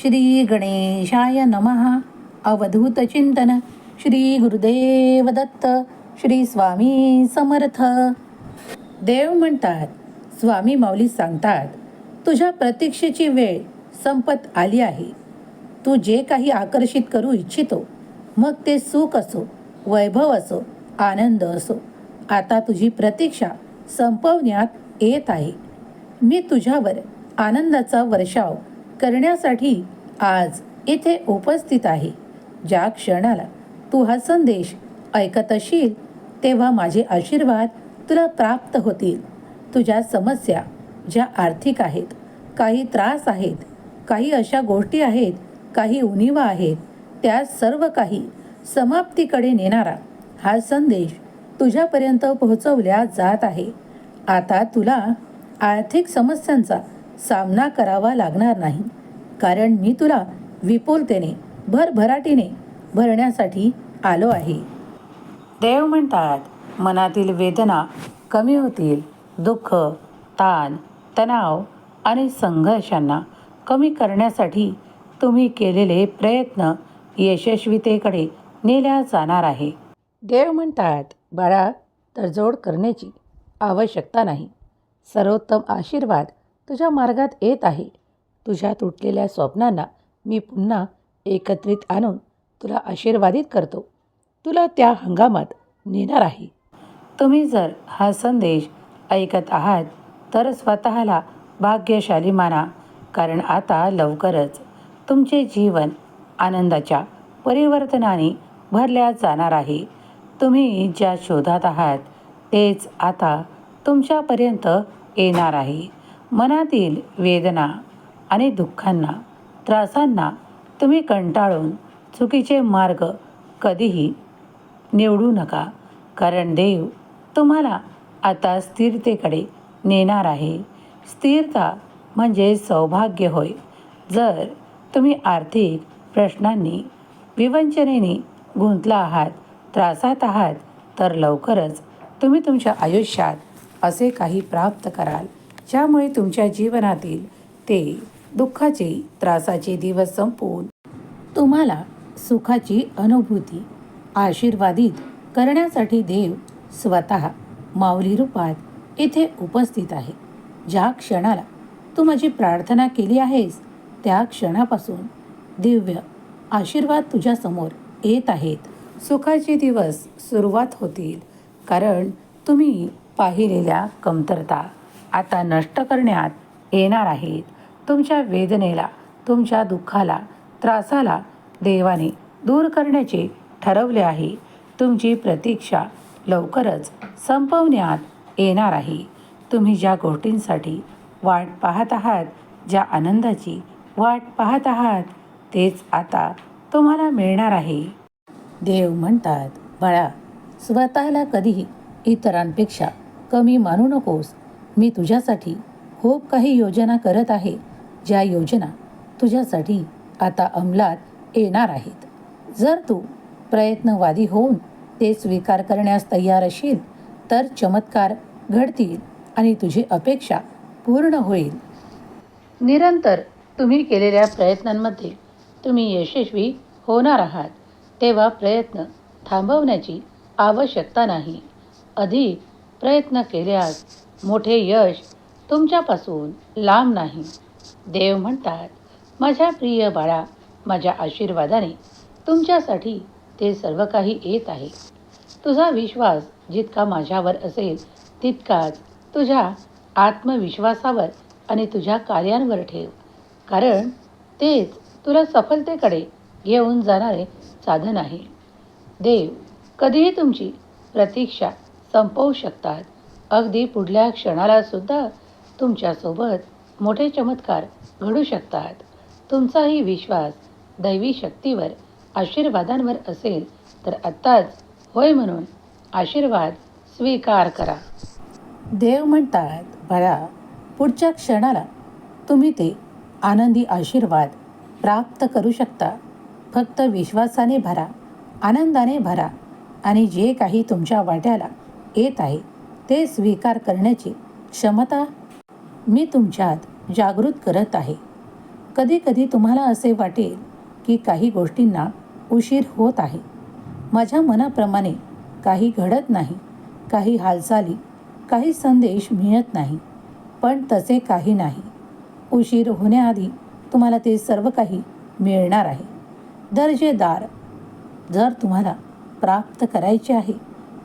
श्री गणेशाय नमः. अवधूत चिंतन. श्री गुरुदेव दत्त. श्री स्वामी समर्थ. देव म्हणतात स्वामी माऊली सांगतात तुझ्या प्रतीक्षेची वेळ संपत आली आहे. तू जे काही आकर्षित करू इच्छितो मग ते सुख असो वैभव असो आनंद असो. आता तुझी प्रतीक्षा संपवण्यात येत आहे. मी तुझ्यावर आनंदाचा वर्षाव करण्यासाठी आज इथे उपस्थित आहे. ज्या क्षणाला तू हा संदेश ऐकत असशील तेव्हा माझे आशीर्वाद तुला प्राप्त होतील. तुझ्या समस्या ज्या आर्थिक आहेत काही त्रास आहेत काही अशा गोष्टी आहेत काही उणीवा आहेत त्या सर्व काही समाप्तीकडे नेणारा हा संदेश तुझ्यापर्यंत पोहोचवल्या जात आहे. आता तुला आर्थिक समस्यांचा सामना करावा लागणार नाही. कारण मी तुला विपुलतेने भरभराटीने भरण्यासाठी आलो आहे. देव म्हणतात मनातील वेदना कमी होतील दुःख ताण तणाव आणि संघर्षांना कमी करण्यासाठी तुम्ही केलेले प्रयत्न यशस्वीतेकडे नेल्या जाणार आहे. देव म्हणतात बाळा तडजोड करण्याची आवश्यकता नाही. सर्वोत्तम आशीर्वाद तुझ्या मार्गात येत आहे. तुझ्या तुटलेल्या स्वप्नांना मी पुन्हा एकत्रित आणून तुला आशीर्वादित करतो. तुला त्या हंगामात नेणार आहे. तुम्ही जर हा संदेश ऐकत आहात तर स्वतःला भाग्यशाली माना कारण आता लवकरच तुमचे जीवन आनंदाच्या परिवर्तनाने भरल्या जाणार आहे. तुम्ही ज्या शोधात आहात तेच आता तुमच्यापर्यंत येणार आहे. मनातील वेदना आणि दुःखांना त्रासांना तुम्ही कंटाळून चुकीचे मार्ग कधीही निवडू नका. कारण देव तुम्हाला आता स्थिरतेकडे नेणार आहे. स्थिरता म्हणजे सौभाग्य होय. जर तुम्ही आर्थिक प्रश्नांनी विवंचनेने गुंतला आहात त्रासात आहात तर लवकरच तुम्ही तुमच्या आयुष्यात असे काही प्राप्त कराल. ज्यामुळे तुमच्या जीवनातील ते दुःखाचे त्रासाचे दिवस संपवून तुम्हाला सुखाची अनुभूती आशीर्वादित करण्यासाठी देव स्वतः माऊली रूपात इथे उपस्थित आहे. ज्या क्षणाला तू माझी प्रार्थना केली आहेस त्या क्षणापासून दिव्य आशीर्वाद तुझ्यासमोर येत आहेत. सुखाचे दिवस सुरुवात होतील कारण तुम्ही पाहिलेल्या कमतरता आता नष्ट करण्यात येणार आहेत तुमच्या वेदनेला तुमच्या दुःखाला त्रासाला देवाने दूर करण्याचे ठरवले आहे. तुमची प्रतीक्षा लवकरच संपवण्यात येणार आहे. तुम्ही ज्या गोष्टींसाठी वाट पाहत आहात ज्या आनंदाची वाट पाहत आहात तेच आता तुम्हाला मिळणार आहे. देव म्हणतात बाळा स्वतःला कधीही इतरांपेक्षा कमी मानू नकोस. मी तुझ्यासाठी खूप काही योजना करत आहे ज्या योजना तुझ्यासाठी आता अंमलात येणार आहेत. जर तू प्रयत्नवादी होऊन ते स्वीकार करण्यास तयार असशील तर चमत्कार घडतील आणि तुझी अपेक्षा पूर्ण होईल. निरंतर तुम्ही केलेल्या प्रयत्नांमध्ये तुम्ही यशस्वी होणार आहात. तेव्हा प्रयत्न थांबवण्याची आवश्यकता नाही. अधिक प्रयत्न केल्यास मोठे यश तुमच्यापासून लांब नाही. देव म्हणतात माझ्या प्रिय बाळा माझ्या आशीर्वादाने तुमच्यासाठी ते सर्व काही येत आहे. तुझा विश्वास जितका माझ्यावर असेल तितकाच तुझ्या आत्मविश्वासावर आणि तुझ्या कार्यांवर ठेव. कारण तेच तुला सफलतेकडे घेऊन जाणारे साधन आहे. देव कधीही तुमची प्रतीक्षा संपवू शकतात. अगदी पुढल्या क्षणाला सुद्धा तुमच्यासोबत मोठे चमत्कार घडू शकतात. तुमचाही विश्वास दैवी शक्तीवर आशीर्वादांवर असेल तर आत्ताच होय म्हणून आशीर्वाद स्वीकार करा. देव म्हणतात बाळा पुढच्या क्षणाला तुम्ही ते आनंदी आशीर्वाद प्राप्त करू शकता. फक्त विश्वासाने भरा आनंदाने भरा आणि जे काही तुमच्या वाट्याला येत आहे ते स्वीकार करण्याची क्षमता मी तुमच्यात जागृत करत आहे. कधी कधी तुम्हाला असे वाटेल की काही गोष्टींना उशीर होत आहे. माझ्या मनाप्रमाणे काही घडत नाही काही हालचाली काही संदेश मिळत नाही पण तसे काही नाही. उशीर होण्याआधी तुम्हाला ते सर्व काही मिळणार आहे. दर्जेदार जर तुम्हाला प्राप्त करायचे आहे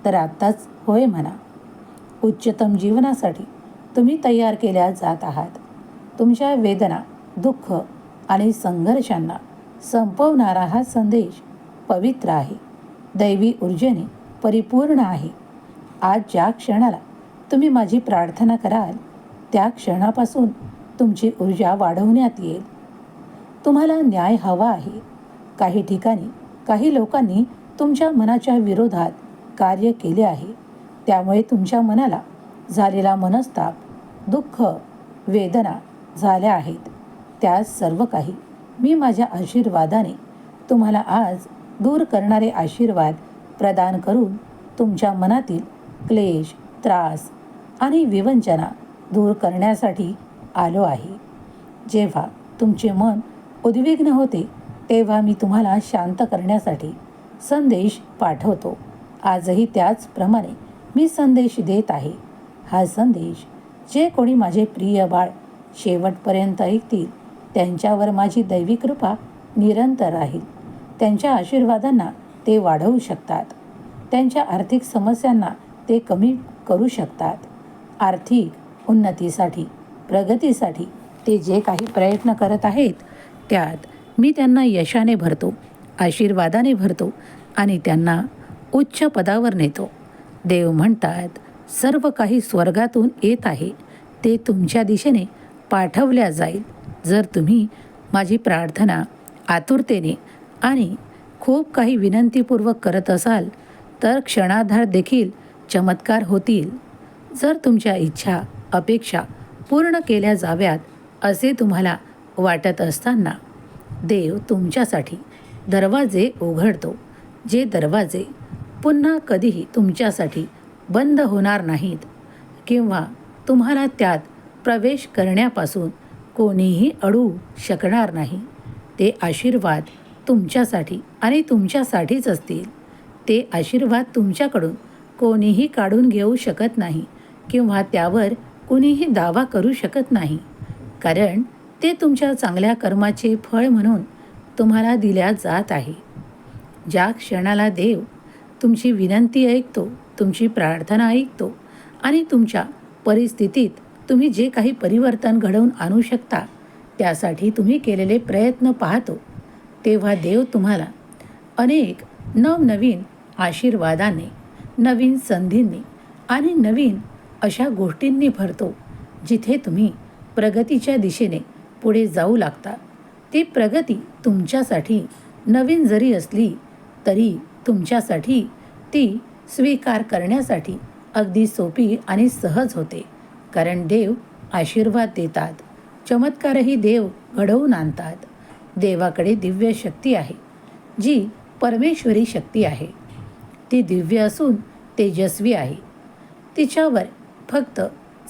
तर आत्ताच होय म्हणा. उच्चतम जीवनासाठी तुम्ही तयार केल्या जात आहात. तुमच्या वेदना दुःख आणि संघर्षांना संपवणारा हा संदेश पवित्र आहे. दैवी ऊर्जेने परिपूर्ण आहे. आज ज्या क्षणाला तुम्ही माझी प्रार्थना कराल त्या क्षणापासून तुमची ऊर्जा वाढवण्यात येईल. तुम्हाला न्याय हवा आहे. काही ठिकाणी काही लोकांनी तुमच्या मनाच्या विरोधात कार्य केले आहे. त्यामुळे तुमच्या मनाला झालेला मनस्ताप दुःख वेदना झाल्या आहेत. त्या सर्व काही मी माझ्या आशीर्वादाने तुम्हाला आज दूर करणारे आशीर्वाद प्रदान करून तुमच्या मनातील क्लेश त्रास आणि विवंचना दूर करण्यासाठी आलो आहे. जेव्हा तुमचे मन उद्विग्न होते तेव्हा मी तुम्हाला शांत करण्यासाठी संदेश पाठवतो. आजही त्याचप्रमाणे मी संदेश देत आहे. हा संदेश जे कोणी माझे प्रिय बाळ शेवटपर्यंत ऐकतील त्यांच्यावर माझी दैवी कृपा निरंतर राहील. त्यांच्या आशीर्वादांना ते वाढवू शकतात. त्यांच्या आर्थिक समस्यांना ते कमी करू शकतात. आर्थिक उन्नतीसाठी प्रगतीसाठी ते जे काही प्रयत्न करत आहेत त्यात मी त्यांना यशाने भरतो आशीर्वादाने भरतो आणि त्यांना उच्च पदावर नेतो. देव म्हणतात सर्व काही स्वर्गातून येत आहे. ते तुमच्या दिशेने पाठवल्या जाईल. जर तुम्ही माझी प्रार्थना आतुरतेने आणि खूप काही विनंतीपूर्वक करत असाल तर क्षणाधार देखील चमत्कार होतील. जर तुमच्या इच्छा अपेक्षा पूर्ण केल्या जाव्यात असे तुम्हाला वाटत असताना देव तुमच्यासाठी दरवाजे उघडतो. जे दरवाजे पुन्हा कधीही तुमच्यासाठी बंद होणार नाहीत किंवा तुम्हाला त्यात प्रवेश करण्यापासून कोणीही अडू शकणार नाही. ते आशीर्वाद तुमच्यासाठी आणि तुमच्यासाठीच असतील. ते आशीर्वाद तुमच्याकडून कोणीही काढून घेऊ शकत नाही किंवा त्यावर कुणीही दावा करू शकत नाही. कारण ते तुमच्या चांगल्या कर्माचे फळ म्हणून तुम्हाला दिल्या जात आहे. ज्या क्षणाला देव तुमची विनंती ऐकतो तुमची प्रार्थना ऐकतो आणि तुमच्या परिस्थितीत तुम्ही जे काही परिवर्तन घडवून आणू शकता त्यासाठी तुम्ही केलेले प्रयत्न पाहतो. तेव्हा देव तुम्हाला अनेक नवनवीन आशीर्वादाने नवीन संधींनी आणि नवीन अशा गोष्टींनी भरतो जिथे तुम्ही प्रगतीच्या दिशेने पुढे जाऊ लागता. ती प्रगती तुमच्यासाठी नवीन जरी असली तरी तुमच्यासाठी ती स्वीकार करण्यासाठी अगदी सोपी आणि सहज होते. कारण देव आशीर्वाद देतात. चमत्कारही देव घडवून आणतात. देवाकडे दिव्य शक्ती आहे जी परमेश्वरी शक्ती आहे. ती दिव्य असून तेजस्वी आहे. तिच्यावर फक्त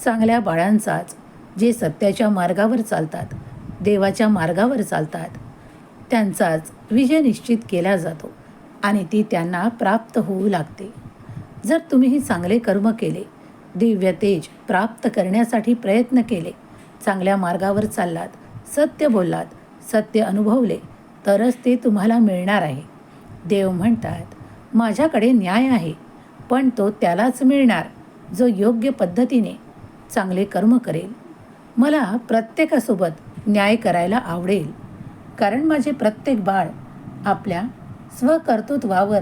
चांगल्या बाळांचाच जे सत्याच्या मार्गावर चालतात देवाच्या मार्गावर चालतात त्यांचाच विजय निश्चित केला जातो. आणि ती त्यांना प्राप्त होऊ लागते. जर तुम्हीही चांगले कर्म केले दिव्य तेज प्राप्त करण्यासाठी प्रयत्न केले चांगल्या मार्गावर चाललात सत्य बोललात सत्य अनुभवले तरच ते तुम्हाला मिळणार आहे. देव म्हणतात माझ्याकडे न्याय आहे पण तो त्यालाच मिळणार जो योग्य पद्धतीने चांगले कर्म करेल. मला प्रत्येकासोबत न्याय करायला आवडेल कारण माझे प्रत्येक बाळ आपल्या स्वकर्तृत्वावर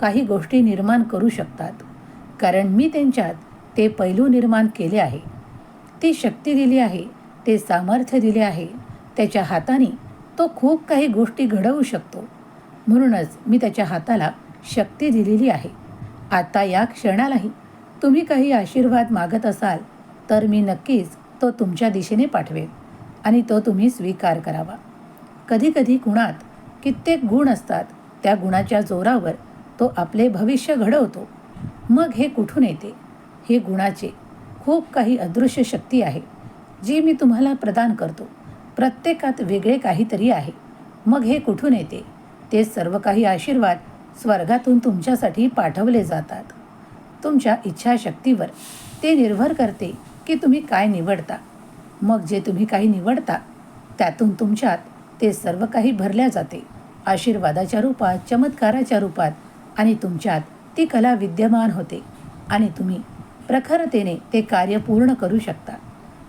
काही गोष्टी निर्माण करू शकतात. कारण मी त्यांच्यात ते पैलू निर्माण केले आहे. ती शक्ती दिली आहे ते सामर्थ्य दिले आहे त्याच्या हाताने तो खूप काही गोष्टी घडवू शकतो. म्हणूनच मी त्याच्या हाताला शक्ती दिलेली आहे. आता या क्षणालाही तुम्ही काही आशीर्वाद मागत असाल तर मी नक्कीच तो तुमच्या दिशेने पाठवेन आणि तो तुम्ही स्वीकार करावा. कधीकधी गुणात कित्येक गुण असतात त्या गुणाच्या जोरावर तो आपले भविष्य घडवतो. मग हे कुठून येते? हे गुणाचे खूप काही अदृश्य शक्ती आहे जी मी तुम्हाला प्रदान करतो. प्रत्येकात वेगळे काहीतरी आहे. मग हे कुठून येते? ते सर्व काही आशीर्वाद स्वर्गातून तुमच्यासाठी पाठवले जातात. तुमच्या इच्छाशक्तीवर ते निर्भर करते की तुम्ही काय निवडता. मग जे तुम्ही काही निवडता त्यातून तुमच्यात ते सर्व काही भरल्या जाते. आशीर्वादाच्या रूपात चमत्काराच्या रूपात आणि तुमच्यात ती कला विद्यमान होते आणि तुम्ही प्रखरतेने ते कार्य पूर्ण करू शकता.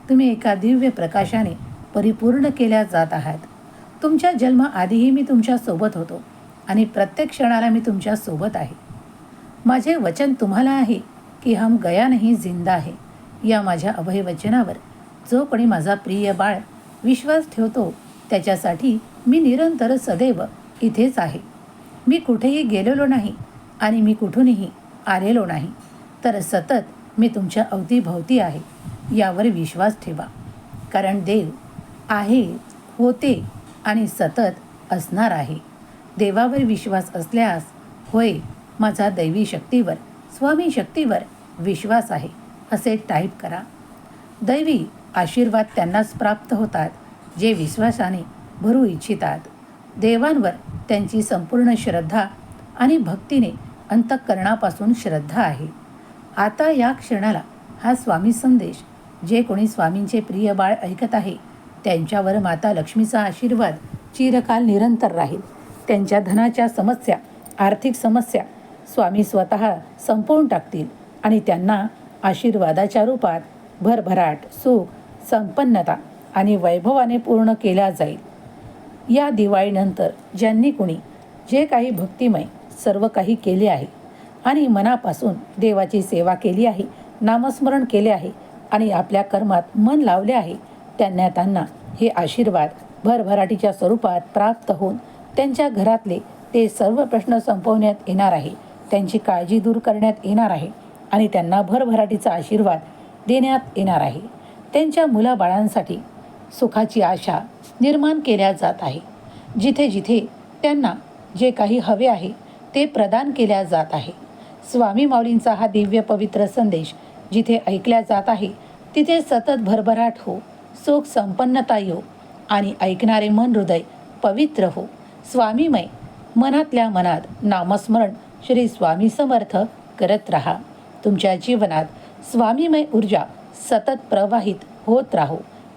तुम्ही एका दिव्य प्रकाशाने परिपूर्ण केल्या जात आहात. तुमच्या जन्माआधीही मी तुमच्यासोबत होतो आणि प्रत्येक क्षणाला मी तुमच्यासोबत आहे. माझे वचन तुम्हाला आहे की हम गया नाही जिंदा आहे. या माझ्या अभय वचनावर जो कोणी माझा प्रिय बाळ विश्वास ठेवतो त्याच्यासाठी मी निरंतर सदैव इथेच आहे. मी कुठेही गेलेलो नाही आणि मी कुठूनही आलेलो नाही. तर सतत मी तुमच्या अवतीभवती आहे. यावर विश्वास ठेवा. कारण देव आहे होते आणि सतत असणार आहे. देवावर विश्वास असल्यास होय माझा दैवी शक्तीवर स्वामी शक्तीवर विश्वास आहे असे टाईप करा. दैवी आशीर्वाद त्यांनाच प्राप्त होतात जे विश्वासाने भरू इच्छितात. देवांवर त्यांची संपूर्ण श्रद्धा आणि भक्तीने अंतःकरणापासून श्रद्धा आहे. आता या क्षणाला हा स्वामी संदेश जे कोणी स्वामींचे प्रिय बाळ ऐकत आहे त्यांच्यावर माता लक्ष्मीचा आशीर्वाद चिरकाल निरंतर राहील. त्यांच्या धनाच्या समस्या आर्थिक समस्या स्वामी स्वतः संपवून टाकतील आणि त्यांना आशीर्वादाच्या रूपात भरभराट सुख संपन्नता आणि वैभवाने पूर्ण केल्या जाईल. या दिवाळीनंतर ज्यांनी कुणी जे काही भक्तिमय सर्व काही केले आहे आणि मनापासून देवाची सेवा केली आहे नामस्मरण केले आहे आणि आपल्या कर्मात मन लावले आहे त्यांना त्यांना हे आशीर्वाद भरभराटीच्या स्वरूपात प्राप्त होऊन त्यांच्या घरातले ते सर्व प्रश्न संपवण्यात येणार आहे त्यांची काळजी दूर करण्यात येणार आहे आणि त्यांना भरभराटीचा आशीर्वाद देण्यात येणार आहे. त्यांच्या मुलाबाळांसाठी सुखाची आशा निर्माण केल्या जात आहे. जिथे जिथे त्यांना जे काही हवे आहे ते प्रदान केल्या जात आहे. स्वामी माऊलींचा हा दिव्य पवित्र संदेश जिथे ऐकल्या जात आहे तिथे सतत भरभराट हो सुख संपन्नता येऊ आणि ऐकणारे मन हृदय पवित्र हो. स्वामीमय मनातल्या मनात नामस्मरण श्री स्वामी समर्थ करत राहा. तुमच्या जीवनात स्वामीमय ऊर्जा सतत प्रवाहित होत राहो.